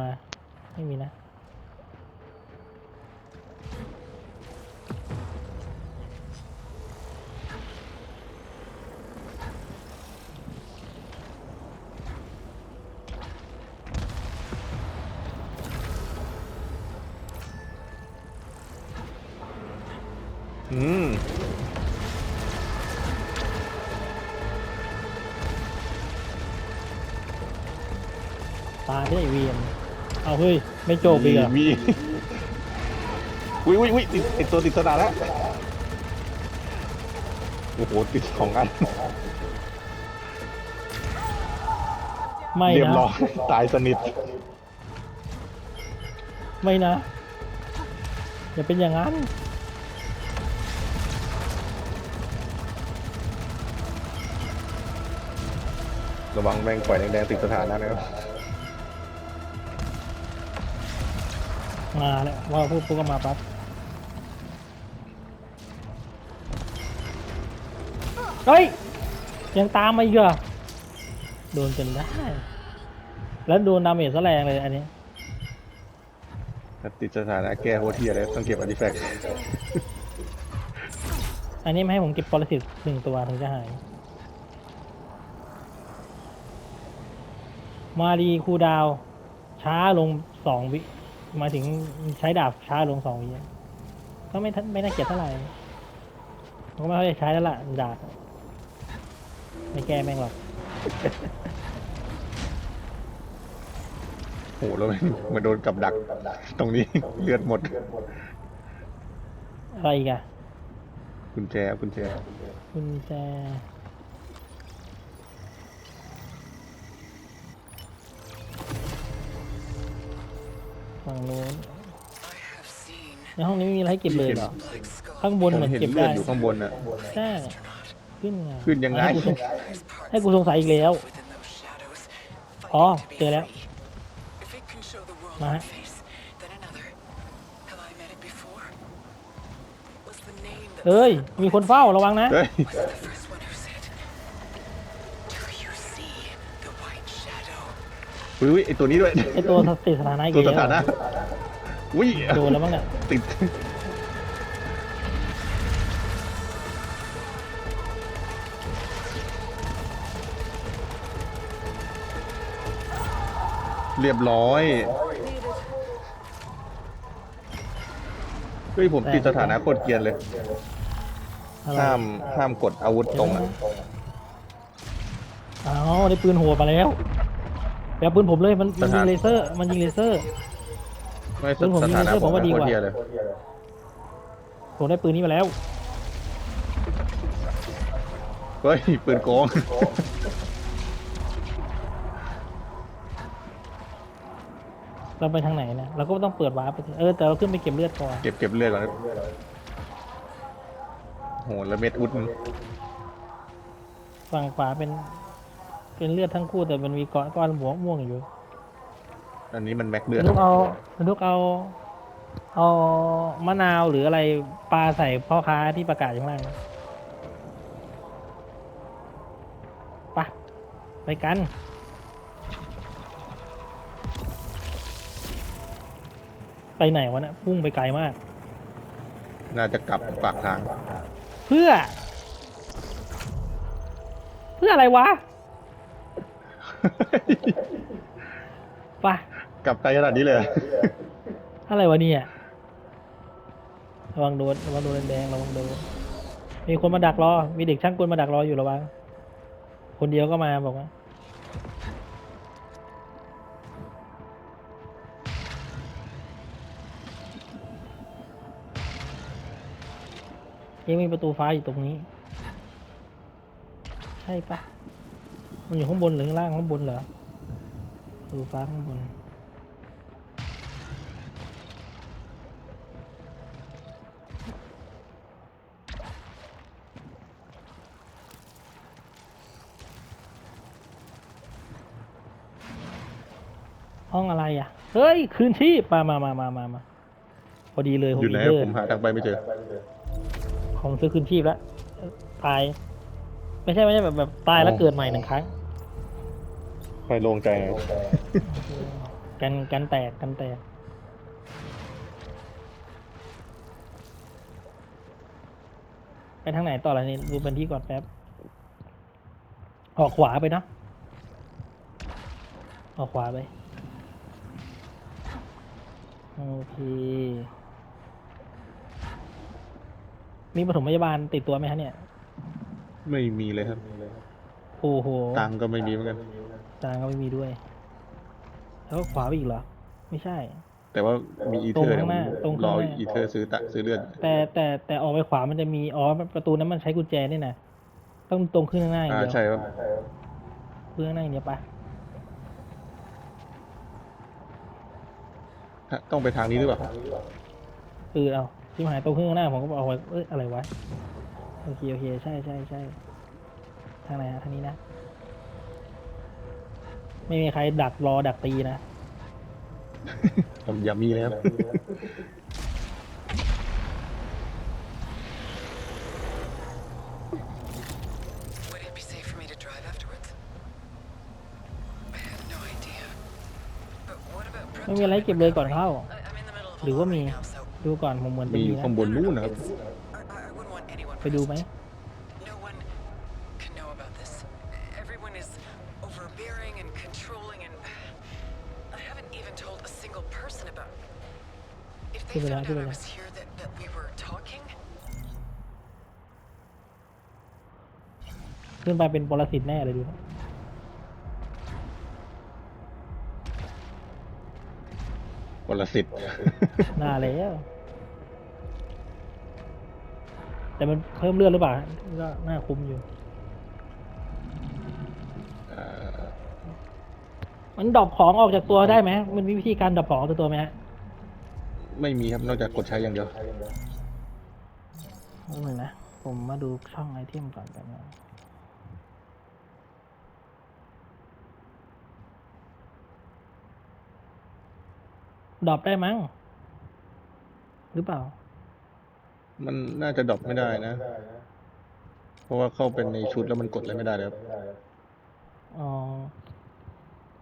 มา ไม่มีนะอืมตายได้เวียน เอาเฮ้ย ไม่โจบอีกเหรอมีอุ้ยอุ้ยอุ้ยติดติดตัวติดสนามแล้วโอ้โหติดของอันไม่เรียบนะ ร้อยตายสนิทไม่นะ อย่าเป็นอย่างนั้น ระวังแม่งปล่อยแดงๆติดสถานะนะครับ มาแล้วว่าพูดปุ๊บก็มาปั๊บเฮ้ย ยังตามมาอีกเหรอโดนจนได้ แล้วโดนดาเมจซะแรงเลยอันนี้ถ้าติดสถานะแก้โคตรเทียเลยต้องเก็บอาร์ติแฟกต์อันนี้ไม่ให้ผมเก็บปรสิตหนึ่งตัวถึงจะหาย มาดีคูลดาวน์ช้าลงสองวิ หมายถึงใช้ดาบช้าลงสองวิก็ไม่ทันไม่น่าเกลียดเท่าไหร่ผมก็ไม่ค่อยได้ใช้แล้วล่ะดาบไม่แก้แม่งหรอกโอ้โหแล้วมันมาโดนกับดัก ตรงนี้ เลือดหมดอะไรอีกอะกุญแจกุญแจกุญแจ ฝั่งนู้นในห้องนี้ไม่มีอะไรให้เก็บเลยเหรอ ข้างบนผมเหมือนเห็นเก็บเลือได้ดอยู่ข้างบนอะใช่ขึ้นไงขึ้นยังไง ให้กูสงให้กูสงสัยอีกแล้ว อ๋อ เจอแล้ว มาฮะเอ้ย มีคนเฝ้าระวังนะ อุ้ยอุ้ยไอตัวนี้ด้วย ไอตัวติดสถานะอีกตัวสแล้วถานะอุ้ยโดนแล้วมั้งเนี่ยติดเรียบร้อย เฮ้ยผมติดสถานะโคตรเกรียนเลย อะไรห้ามห้ามกดอาวุธตรงอะอ้าวได้ปืนโหดมาแล้ว แบบปืนผมเลยมันมันยิงเลเซอร์ มันยิงเลเซอร์ ไม่ซึ่งผมสถานะยิงเลเซอร์ผมว่าดีกว่า โคตรเทียเลยผมได้ปืนนี้มาแล้ว เฮ้ยปืนโกงเราไปทางไหนนะเราก็ต้องเปิดวาร์ปไปสิเออแต่เราขึ้นไปเก็บเลือดก่อนเก็บเก็บเลือดก่อนโหแล้วเม็ดอุดมันฝั่งขวาเป็น เป็นเลือดทั้งคู่แต่มันมีก้อนก้อนหัวม่วงอยู่อันนี้มันแม็กเลือดลูกเอาลูกเอา เอามะนาวหรืออะไรปลาใส่พ่อค้าที่ประกาศอยู่ข้างล่างไปะไปกัน ไปไหนวะเนี่ยพุ่งไปไกลมาก น่าจะกลับปากทาง เพื่อ เพื่ออะไรวะไปะกลับไกลขนาดนี้เลยเหรออะไรวะเนี่ยระวังโดนระวังโดนแดงๆระวังโดนมีคนมาดักรอ มีเด็กช่างกลมาดักรออยู่ระวังคนเดียวก็มาบอกว่ายังมีประตูฟ้าอยู่ตรงนี้ ใช่ปะ มันอยู่ข้างบนหรือข้างล่างข้างบนเหรอประตูฟ้าข้างบนห้องอะไรอะ เฮ้ย คืนชีพมามามามามามาพอดีเลยอยู่ไหนเดอะอผมหาทางไปไม่เจอ ของซื้อคืนชีพแล้วเอ่อตาย ไม่ใช่ไม่ใช่แบบแบบตายแล้วอ๋อเกิดใหม่หนึ่งครั้ง ค่อยโล่งใจไงกันกันแตกกันแตกไปทางไหนต่อละนี่ดูเป็นที่ก่อนแป๊บออกขวาไปเนาะออกขวาไปโอเคมีปฐมพยาบาลติดตัวไหมฮะเนี่ย ไม่มีเลยครับ โอ้โหตังค์ก็ไม่มีเหมือนกัน จางก็ไม่มีด้วย แล้วก็ขวาไปอีกเหรอ ไม่ใช่ แต่ว่ามีอีเทอร์ตรงข้างหน้าตรงข้างหรน้าออีเทอร์ซื้อตะซื้อเลือดแต่แต่แต่ออกไปขวามันจะมีอ๋อประตูนั้นมันใช้กุญแจนี่นะต้องตรงขึ้นข้างหน้าอย่างอ่าเดียวใช่ครับขึ้นข้างหน้าอย่างเดียวปะถ้าต้องไปทางนี้หรือเปล่าเออเอาที่หายตรงขึ้นข้างหน้าผมก็บอกว่าเอ้ยอะไรวะโอเคโอเคใช่ใช่ใช่ ทางไหนฮะทางนี้นะ ไม่มีใครดักรอดักตีนะผมอย่ามีเลยครับ Would it be safe for me to drive afterwards? I have no idea. But what about prep ไม่มีอะไร time? เก็บเลยก่อนเข้า I- I'm in the middle of a หรือว่า lot มี right now, so ดูก่อนผมเหมือนจะมีมีนะข้างบนนู้นนะครับ it's, I, I I wouldn't want anyone ไปดูไหม overbearing and controlling, and I haven't even told a single person about. If they Give it found out, out give I it was here, that, that we were talking, ขึ้นไปเป็นปรสิตแน่เลยดูนะวันละสิทธิ์น่าแล้ว แต่มันเพิ่มเลือดหรือเปล่า ก็น่าคุ้มอยู่ อ่า มันดรอปของออกจากตัวได้ไหมมันมีวิธีการดรอปของออกจากตัวไหมฮะไม่มีครับนอกจากกดใช้อย่างเดียว นิดหนึ่งนะ ผมมาดูช่องไอเทมก่อนแป๊บนึงดรอปได้มั้ง หรือเปล่า มันน่าจะดรอปไม่ได้นะ เพราะว่าเข้าเป็นในชุดแล้วมันกดอะไรไม่ได้เลยครับ อ๋อ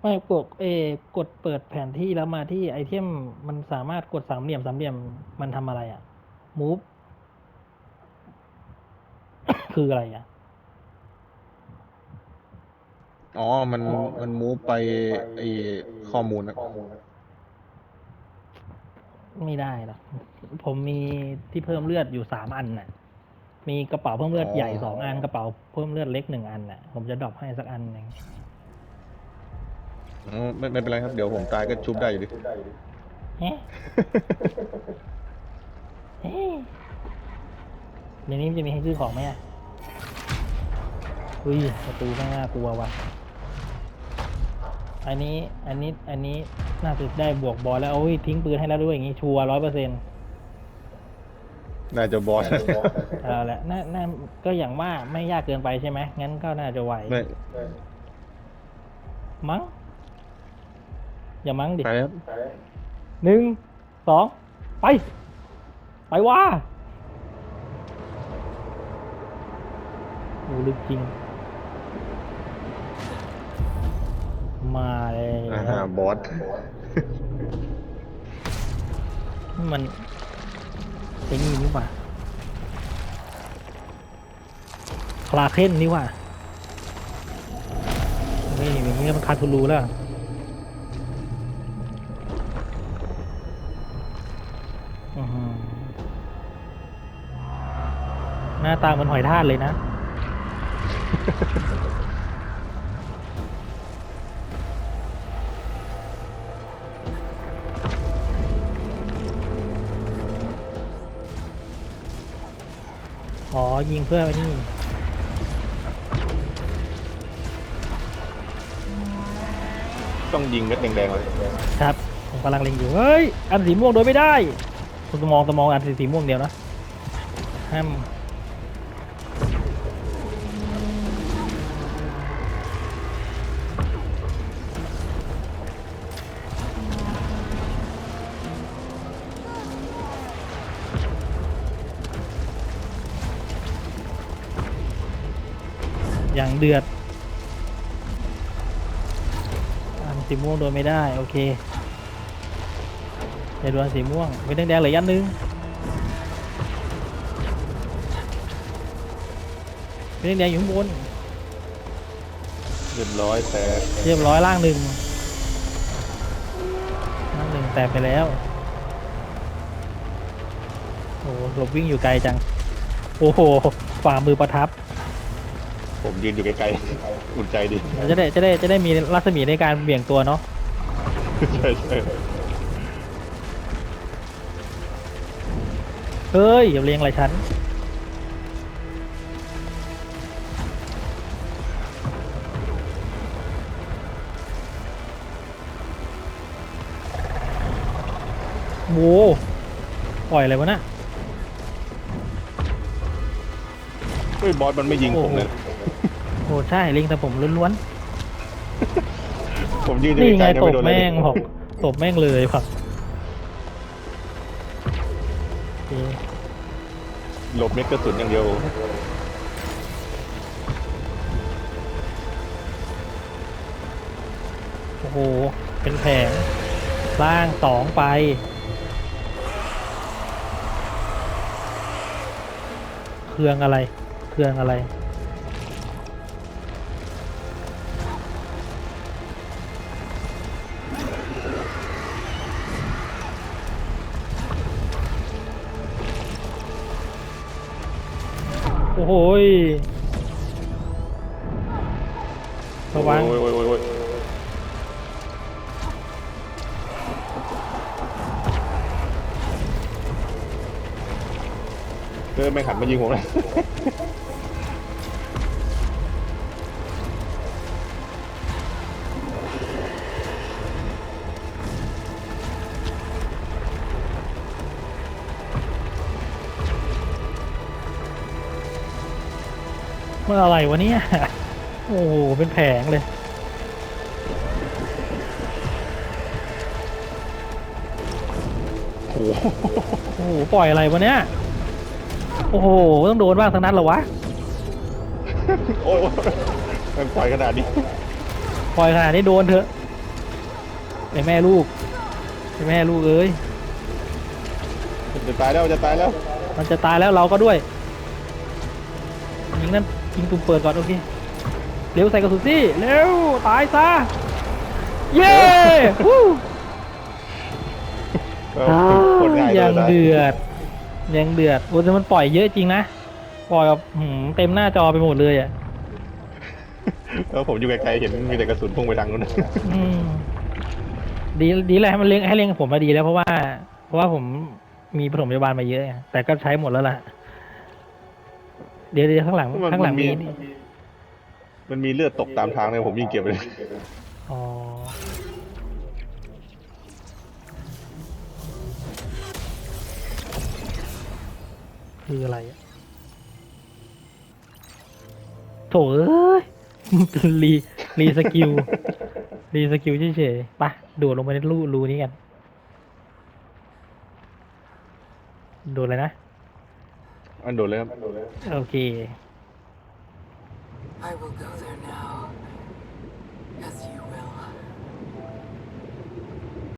ไม่กดเออกดเปิดแผนที่แล้วมาที่ไอเทมมันสามารถกดสามเหลี่ยมสามเหลี่ยมมันทำอะไรอะ่ะ move คืออะไรอะ อ๋อ มัน มันมูฟไปไอข้อมูลนะไม่ได้หรอกผมมีที่เพิ่มเลือดอยู่สามอันน่ะ มีกระเป๋าเพิ่มเลือดอ๋อใหญ่สองอัน กระเป๋าเพิ่มเลือดเล็กหนึ่งอันน่ะ ผมจะดรอปให้สักอันหนึ่ง อ๋อไม่ไม่เป็นไรครับ เดี๋ยวผมตายก็ชุบได้อยู่ดิ เฮ้เฮ้เดี๋ยวนี้มันจะมีให้ซื้อของไหมอะอุ้ยประตูข้างหน้ากลัวว่ะ อันนี้ อันนี้ อันนี้น่าจะได้บวกบอลแล้วโอ้ยทิ้งปืนให้แล้วด้วยอย่างงี้ชัวร้อยเปอร์เซ็นต์น่าจะบอสเอาละน่าน่าก็อย่างว่าไม่ยากเกินไปใช่ไหมงั้นก็น่าจะไหวไม่มั้ง อย่ามั้งดิไปครับหนึ่งสองไป ไปว่าโอ้ลึกจริง มาเลยอ่าฮะบอสมันไอ้นี่นี่หว่าคลาเคนนี่หว่านี่อย่างนี้มันคาทูรูแล้ว หือหน้าตาเหมือนหอยทากเลยนะ อ๋อ ยิงเพื่อไอ้นี่ต้องยิงเม็ดแดงๆเลยครับผมกำลังเล็งอยู่ เฮ้ย อันสีม่วงโดยไม่ได้ คุณมองจะมองอันสีสีม่วงเดียวนะห้ามอย่างเดือด อันสีม่วงโดนไม่ได้ โอเค อย่าดวลสีม่วงเป็นแดงๆเหลือยันนึงเป็นแดงๆอยู่ข้างบนเรียบร้อยแต่เรียบร้อยล่างหนึ่งล่างหนึ่งแตกไปแล้วโอ้โหหลบวิ่งอยู่ไกลจัง โอ้โหฝ่ามือประทับผมยืนอยู่ไกลๆอุ่นใจดี จะได้จะได้จะได้มีรัศมีในการเบี่ยงตัวเนาะ ใช่ใช่ เฮ้ยอย่าเลียงอะไรฉันโว้ปล่อยอะไรวะน่ะเฮ้ยบอสมันไม่ยิงผมเลยโอ้ใช่ลิงแต่ผมล้วนผมยืนอๆยู่นี่ไงไกลๆตไม่บโดนเลยแม่งบอกตบแม่งเลยครับโอเค หลบเม็ดกระสุนอย่างเดียวโอ้โห เป็นแผงล่างสองไป เครื่องอะไร เครื่องอะไร โอ้โหระวังโอ้ยโอ้ยโอ้ยโอ้ยเออไม่งหันมายิงผมเลย มื่ออะไรวะเนี่ย โอ้โห เป็นแผงเลย โอ้โห โอ้โห ปล่อยอะไรวะเนี่ย โอ้โห ต้องโดนบ้างทั้งนั้นเหรอวะ โอ้ยโอ้ยมันปล่อยขนาดนี้ ปล่อยขนาดนี้โดนเถอะไอแม่ลูกไอแม่ลูกเอ้ยจะตายแล้วจะตายแล้ว มันจะตายแล้วเราก็ด้วยยิงนั่น ยิงตุ่มเปิดก่อนโอเค เร็วใส่กระสุนสิ เร็ว ตายซะ เย้วู้เออคนง่ายเลยัยงนะเดือด ยังเดือด โอ้แต่มันปล่อยเยอะจริงนะ ปล่อยแบบหืมเต็มหน้าจอไปหมดเลยอะแล้วผมอยู่ไกลๆเห็นมีแต่กระสุนพุ่งไปทางนู้นอืมดีดีเลยให้มันเลี้ยงให้เลี้ยงกับผมมาดีแล้วเพราะว่า เพราะว่าผมมีปฐมพยาบาลมาเยอะไงแต่ก็ใช้หมดแล้วล่ะ เดี๋ยวเดี๋ยวข้างหลังมันข้างหลังมันมี มีนี่มันมีเลือดตกตามทางเลยผมยิงเก็บไปเลยอ๋อคืออะไรอะโถเอ้ย รีรีสกิลรีสกิลเฉยๆไปะโดดลงไปในรูรูนี้กัน โดดเลยนะ อันโดดเลยครับ โอเค I will go there now.